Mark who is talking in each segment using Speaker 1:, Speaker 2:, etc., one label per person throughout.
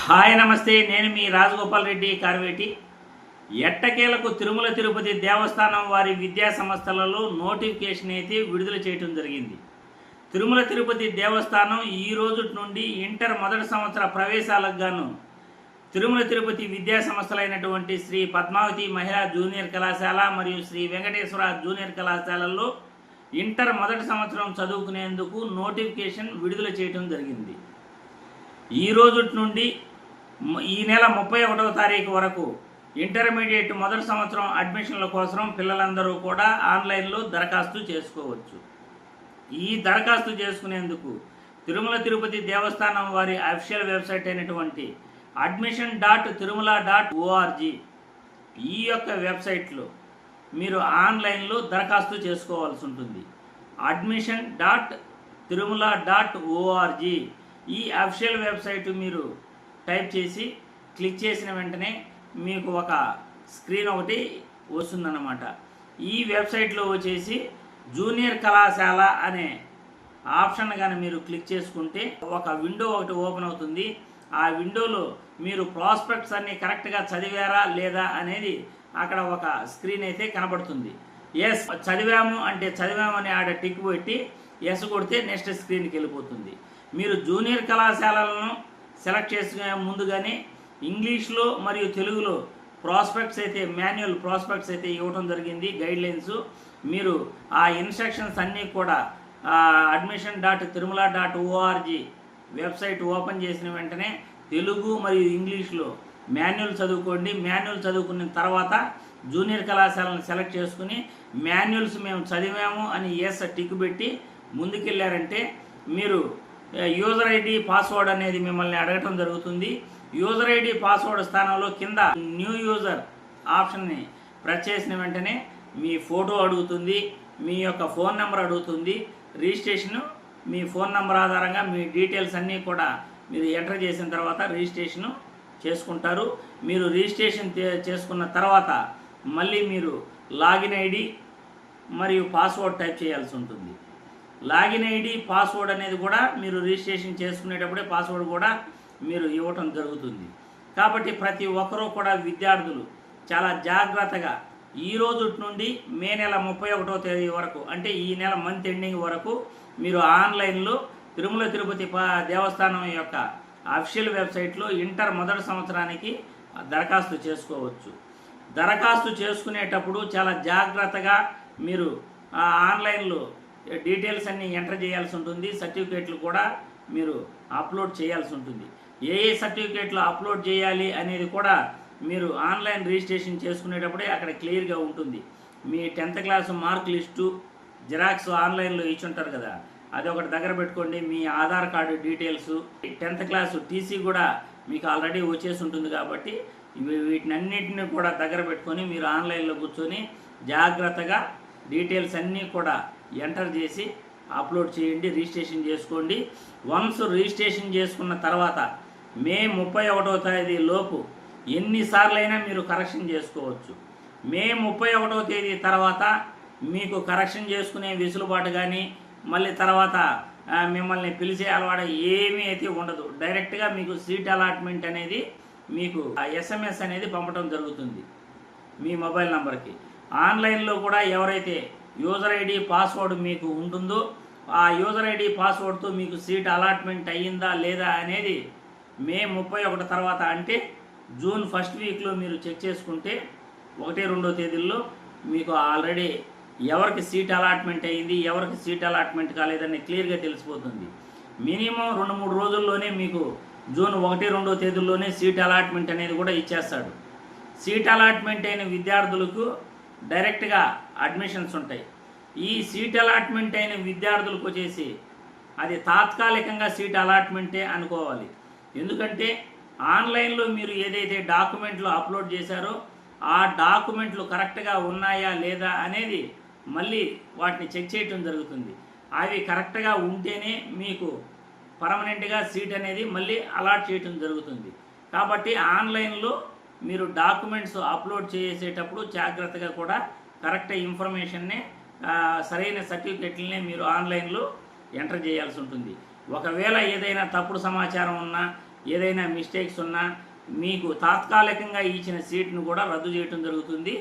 Speaker 1: Hi నమస్తే. నేను మీ రాజగోపాల్ రెడ్డి కార్వేటి. ఎట్టకేలకు తిరుమల తిరుపతి దేవస్థానం వారి విద్యా సంస్థలలో నోటిఫికేషన్ అయితే విడుదల చేయటం జరిగింది. తిరుమల తిరుపతి దేవస్థానం ఈ రోజు నుండి ఇంటర్ మొదటి సంవత్సర ప్రవేశాలకు గాను తిరుమల తిరుపతి విద్యా సంస్థలైనటువంటి శ్రీ పద్మావతి మహిళా జూనియర్ కళాశాల మరియు శ్రీ వెంకటేశ్వర జూనియర్ కళాశాలల్లో ఇంటర్ మొదటి సంవత్సరం చదువుకునేందుకు నోటిఫికేషన్ విడుదల చేయటం జరిగింది. ఈ రోజు నుండి ఈ నెల ముప్పై ఒకటవ తారీఖు వరకు ఇంటర్మీడియట్ మొదటి సంవత్సరం అడ్మిషన్ల కోసం పిల్లలందరూ కూడా ఆన్లైన్లో దరఖాస్తు చేసుకోవచ్చు. ఈ దరఖాస్తు చేసుకునేందుకు తిరుమల తిరుపతి దేవస్థానం వారి అఫీషియల్ వెబ్సైట్ అయినటువంటి admission dot Tirumala dot ORG ఈ యొక్క వెబ్సైట్లో మీరు ఆన్లైన్లో దరఖాస్తు చేసుకోవాల్సి ఉంటుంది. Admission dot Tirumala dot ORG ఈ అఫిషియల్ వెబ్సైట్ మీరు టైప్ చేసి క్లిక్ చేసిన వెంటనే మీకు ఒక స్క్రీన్ ఒకటి వస్తుందన్నమాట. ఈ వెబ్సైట్లో వచ్చేసి జూనియర్ కళాశాల అనే ఆప్షన్ కానీ మీరు క్లిక్ చేసుకుంటే ఒక విండో ఒకటి ఓపెన్ అవుతుంది. ఆ విండోలో మీరు ప్రాస్పెక్ట్స్ అన్ని కరెక్ట్గా చదివారా లేదా అనేది అక్కడ ఒక స్క్రీన్ అయితే కనబడుతుంది. ఎస్ చదివాము అంటే చదివాము అని ఆడ టిక్ పెట్టి ఎస్ కొడితే నెక్స్ట్ స్క్రీన్కి వెళ్ళిపోతుంది. మీరు జూనియర్ కళాశాలలను సెలెక్ట్ చేసుకునే ముందుగానే ఇంగ్లీష్లో మరియు తెలుగులో ప్రాస్పెక్ట్స్ అయితే మాన్యువల్ ప్రాస్పెక్ట్స్ అయితే ఇవ్వడం జరిగింది గైడ్లైన్స్. మీరు ఆ ఇన్స్ట్రక్షన్స్ అన్నీ కూడా admission dot Tirumala dot ORG website open చేసిన వెంటనే తెలుగు మరియు ఇంగ్లీష్లో మాన్యువల్ చదువుకోండి. మాన్యువల్ చదువుకున్న తర్వాత జూనియర్ కళాశాలను సెలెక్ట్ చేసుకుని మాన్యువల్స్ మేము చదివాము అని ఎస్ టిక్ పెట్టి ముందుకెళ్ళారంటే మీరు యూజర్ ఐడి పాస్వర్డ్ అనేది మిమ్మల్ని అడగటం జరుగుతుంది. యూజర్ ఐడి పాస్వర్డ్ స్థానంలో కింద న్యూ యూజర్ ఆప్షన్ని ప్రెస్ చేసిన వెంటనే మీ ఫోటో అడుగుతుంది మీ యొక్క ఫోన్ నెంబర్ అడుగుతుంది. రిజిస్ట్రేషన్ మీ ఫోన్ నెంబర్ ఆధారంగా మీ డీటెయిల్స్ అన్నీ కూడా మీరు ఎంటర్ చేసిన తర్వాత రిజిస్ట్రేషను చేసుకుంటారు. మీరు రిజిస్ట్రేషన్ చేసుకున్న తర్వాత మళ్ళీ మీరు లాగిన్ ఐడి మరియు పాస్వర్డ్ టైప్ చేయాల్సి ఉంటుంది. లాగిన్ ఐడి పాస్వర్డ్ అనేది కూడా మీరు రిజిస్ట్రేషన్ చేసుకునేటప్పుడే పాస్వర్డ్ కూడా మీరు ఇవ్వటం జరుగుతుంది. కాబట్టి ప్రతి ఒక్కరూ కూడా విద్యార్థులు చాలా జాగ్రత్తగా ఈ రోజు నుండి మే నెల ముప్పై ఒకటో తేదీ వరకు అంటే ఈ నెల మంత్ ఎండింగ్ వరకు మీరు ఆన్లైన్లో తిరుమల తిరుపతి దేవస్థానం యొక్క అఫిషియల్ వెబ్సైట్లో ఇంటర్ మొదటి సంవత్సరానికి దరఖాస్తు చేసుకోవచ్చు. దరఖాస్తు చేసుకునేటప్పుడు చాలా జాగ్రత్తగా మీరు ఆ ఆన్లైన్లో డీటెయిల్స్ అన్నీ ఎంటర్ చేయాల్సి ఉంటుంది. సర్టిఫికేట్లు కూడా మీరు అప్లోడ్ చేయాల్సి ఉంటుంది. ఏ ఏ సర్టిఫికేట్లు అప్లోడ్ చేయాలి అనేది కూడా మీరు ఆన్లైన్ రిజిస్ట్రేషన్ చేసుకునేటప్పుడే అక్కడ క్లియర్గా ఉంటుంది. మీ tenth class mark list xerox ఆన్లైన్లో ఇచ్చి ఉంటారు కదా అది ఒకటి దగ్గర పెట్టుకోండి. మీ Aadhaar card details tenth class TC కూడా మీకు ఆల్రెడీ వచ్చేసి ఉంటుంది కాబట్టి ఇవి వీటినన్నిటిని కూడా దగ్గర పెట్టుకొని మీరు ఆన్లైన్లో కూర్చొని జాగ్రత్తగా డీటెయిల్స్ అన్నీ కూడా ఎంటర్ చేసి అప్లోడ్ చేయండి రిజిస్ట్రేషన్ చేసుకోండి. వన్స్ రిజిస్ట్రేషన్ చేసుకున్న తర్వాత మే ముప్పై ఒకటో తేదీ లోపు ఎన్నిసార్లైనా మీరు కరెక్షన్ చేసుకోవచ్చు. మే ముప్పై ఒకటో తేదీ తర్వాత మీకు కరెక్షన్ చేసుకునే వెసులుబాటు కానీ మళ్ళీ తర్వాత మిమ్మల్ని పిలిచే అలవాటు ఏమీ అయితే ఉండదు. డైరెక్ట్గా మీకు సీట్ అలాట్మెంట్ అనేది మీకు ఎస్ఎంఎస్ అనేది పంపడం జరుగుతుంది మీ మొబైల్ నెంబర్కి. ఆన్లైన్లో కూడా ఎవరైతే యూజర్ ఐడి పాస్వర్డ్ మీకు ఉంటుందో ఆ యూజర్ ఐడి పాస్వర్డ్తో మీకు సీట్ అలాట్మెంట్ అయ్యిందా లేదా అనేది మే ముప్పై ఒకటి తర్వాత అంటే జూన్ ఫస్ట్ వీక్లో మీరు చెక్ చేసుకుంటే ఒకటి రెండో తేదీల్లో మీకు ఆల్రెడీ ఎవరికి సీట్ అలాట్మెంట్ అయ్యింది ఎవరికి సీట్ అలాట్మెంట్ కాలేదని క్లియర్గా తెలిసిపోతుంది. మినిమం రెండు మూడు రోజుల్లోనే మీకు జూన్ ఒకటి రెండో తేదీల్లోనే సీట్ అలాట్మెంట్ అనేది కూడా ఇచ్చేస్తాడు. సీట్ అలాట్మెంట్ అయిన విద్యార్థులకు డైరెక్ట్గా అడ్మిషన్స్ ఉంటాయి. ఈ సీట్ అలాట్మెంట్ అయిన విద్యార్థులకు వచ్చేసి అది తాత్కాలికంగా సీట్ అలాట్మెంటే అనుకోవాలి. ఎందుకంటే ఆన్లైన్లో మీరు ఏదైతే డాక్యుమెంట్లు అప్లోడ్ చేశారో ఆ డాక్యుమెంట్లు కరెక్ట్గా ఉన్నాయా లేదా అనేది మళ్ళీ వాటిని చెక్ చేయటం జరుగుతుంది. అవి కరెక్ట్గా ఉంటేనే మీకు పర్మనెంట్గా సీట్ అనేది మళ్ళీ అలాట్ చేయటం జరుగుతుంది. కాబట్టి ఆన్లైన్లో మీరు డాక్యుమెంట్స్ అప్లోడ్ చేసేటప్పుడు జాగ్రత్తగా కూడా కరెక్ట్ ఇన్ఫర్మేషన్నే సరైన సర్టిఫికెట్లనే మీరు ఆన్లైన్లో ఎంటర్ చేయాల్సి ఉంటుంది. ఒకవేళ ఏదైనా తప్పుడు సమాచారం ఉన్నా ఏదైనా మిస్టేక్స్ ఉన్నా మీకు తాత్కాలికంగా ఇచ్చిన సీట్ను కూడా రద్దు చేయడం జరుగుతుంది.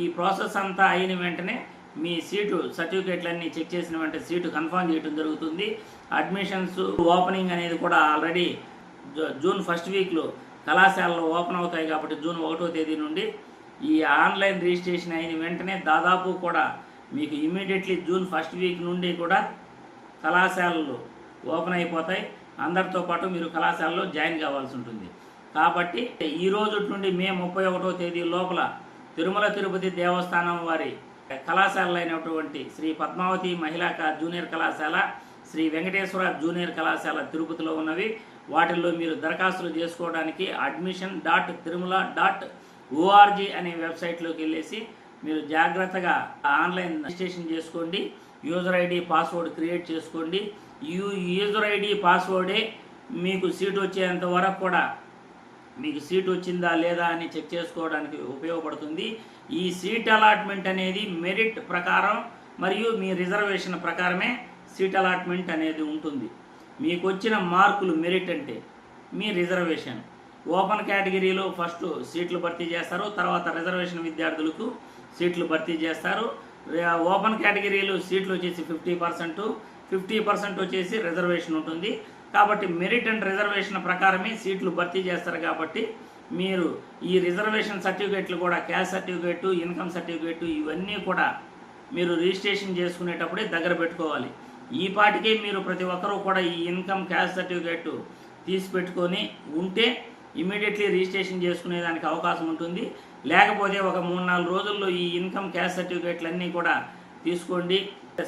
Speaker 1: ఈ ప్రాసెస్ అంతా అయిన వెంటనే మీ సీటు సర్టిఫికేట్లన్నీ చెక్ చేసిన వెంటనే సీటు కన్ఫర్మ్ చేయడం జరుగుతుంది. అడ్మిషన్స్ ఓపెనింగ్ అనేది కూడా ఆల్రెడీ జూన్ ఫస్ట్ వీక్లో కళాశాలలు ఓపెన్ అవుతాయి కాబట్టి జూన్ ఒకటో తేదీ నుండి ఈ ఆన్లైన్ రిజిస్ట్రేషన్ అయిన వెంటనే దాదాపు కూడా మీకు ఇమీడియట్లీ జూన్ ఫస్ట్ వీక్ నుండి కూడా కళాశాలలు ఓపెన్ అయిపోతాయి. అందరితో పాటు మీరు కళాశాలలో జాయిన్ కావాల్సి ఉంటుంది. కాబట్టి ఈ రోజు నుండి మే ముప్పై ఒకటో తేదీ లోపల తిరుమల తిరుపతి దేవస్థానం వారి కళాశాలలు అయినటువంటి శ్రీ పద్మావతి మహిళా జూనియర్ కళాశాల శ్రీ వెంకటేశ్వర జూనియర్ కళాశాల తిరుపతిలో ఉన్నవి. వాటిల్లో మీరు దరఖాస్తులు చేసుకోవడానికి admission dot Tirumala dot ORG అనే వెబ్సైట్లోకి వెళ్ళేసి మీరు జాగ్రత్తగా ఆన్లైన్ రిజిస్ట్రేషన్ చేసుకోండి. యూజర్ ఐడి పాస్వర్డ్ క్రియేట్ చేసుకోండి. యూ యూజర్ ఐడి పాస్వర్డే మీకు సీట్ వచ్చేంత వరకు కూడా మీకు సీట్ వచ్చిందా లేదా అని చెక్ చేసుకోవడానికి ఉపయోగపడుతుంది. ఈ సీట్ అలాట్మెంట్ అనేది మెరిట్ ప్రకారం మరియు మీ రిజర్వేషన్ ప్రకారమే సీట్ అలాట్మెంట్ అనేది ఉంటుంది. మీకు వచ్చిన మార్కులు మెరిట్ అంటే మీ రిజర్వేషన్ ఓపెన్ కేటగిరీలో ఫస్ట్ సీట్లు భర్తీ చేస్తారు తర్వాత రిజర్వేషన్ విద్యార్థులకు సీట్లు భర్తీ చేస్తారు. ఓపెన్ కేటగిరీలో సీట్లు వచ్చేసి ఫిఫ్టీ పర్సెంట్ ఫిఫ్టీ పర్సెంట్ వచ్చేసి రిజర్వేషన్ ఉంటుంది. కాబట్టి మెరిట్ అండ్ రిజర్వేషన్ ప్రకారమే సీట్లు భర్తీ చేస్తారు కాబట్టి మీరు ఈ రిజర్వేషన్ సర్టిఫికేట్లు కూడా క్యాస్ట్ సర్టిఫికేట్ ఇన్కమ్ సర్టిఫికేట్ ఇవన్నీ కూడా మీరు రిజిస్ట్రేషన్ చేసుకునేటప్పుడే దగ్గర పెట్టుకోవాలి. ఈ పాటికే మీరు ప్రతి ఒక్కరూ కూడా ఈ ఇన్కమ్ క్యాస్ట్ సర్టిఫికేట్ తీసి పెట్టుకొని ఉంటే ఇమీడియట్లీ రిజిస్ట్రేషన్ చేసుకునేదానికి అవకాశం ఉంటుంది. లేకపోతే ఒక మూడు నాలుగు రోజుల్లో ఈ ఇన్కమ్ క్యాస్ట్ సర్టిఫికేట్లు అన్నీ కూడా తీసుకోండి.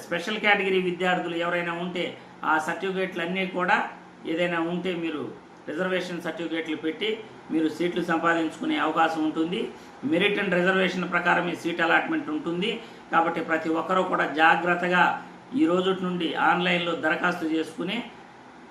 Speaker 1: స్పెషల్ కేటగిరీ విద్యార్థులు ఎవరైనా ఉంటే ఆ సర్టిఫికేట్లు అన్నీ కూడా ఏదైనా ఉంటే మీరు రిజర్వేషన్ సర్టిఫికేట్లు పెట్టి మీరు సీట్లు సంపాదించుకునే అవకాశం ఉంటుంది. మెరిట్ అండ్ రిజర్వేషన్ ప్రకారం ఈ సీట్ అలాట్మెంట్ ఉంటుంది. కాబట్టి ప్రతి ఒక్కరూ కూడా జాగ్రత్తగా ఈ రోజు నుండి ఆన్లైన్లో దరఖాస్తు చేసుకుని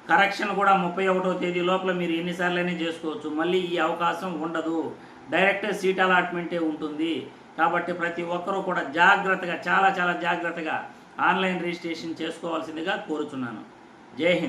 Speaker 1: కరెక్షన్ కూడా ముప్పై ఒకటో తేదీ లోపల మీరు ఎన్నిసార్లైనా చేసుకోవచ్చు. మళ్ళీ ఈ అవకాశం ఉండదు. డైరెక్ట్ సీట్ అలాట్మెంటే ఉంటుంది. కాబట్టి ప్రతి ఒక్కరూ కూడా జాగ్రత్తగా చాలా చాలా జాగ్రత్తగా ఆన్లైన్ రిజిస్ట్రేషన్ చేసుకోవాల్సిందిగా కోరుచున్నాను. జై హింద్.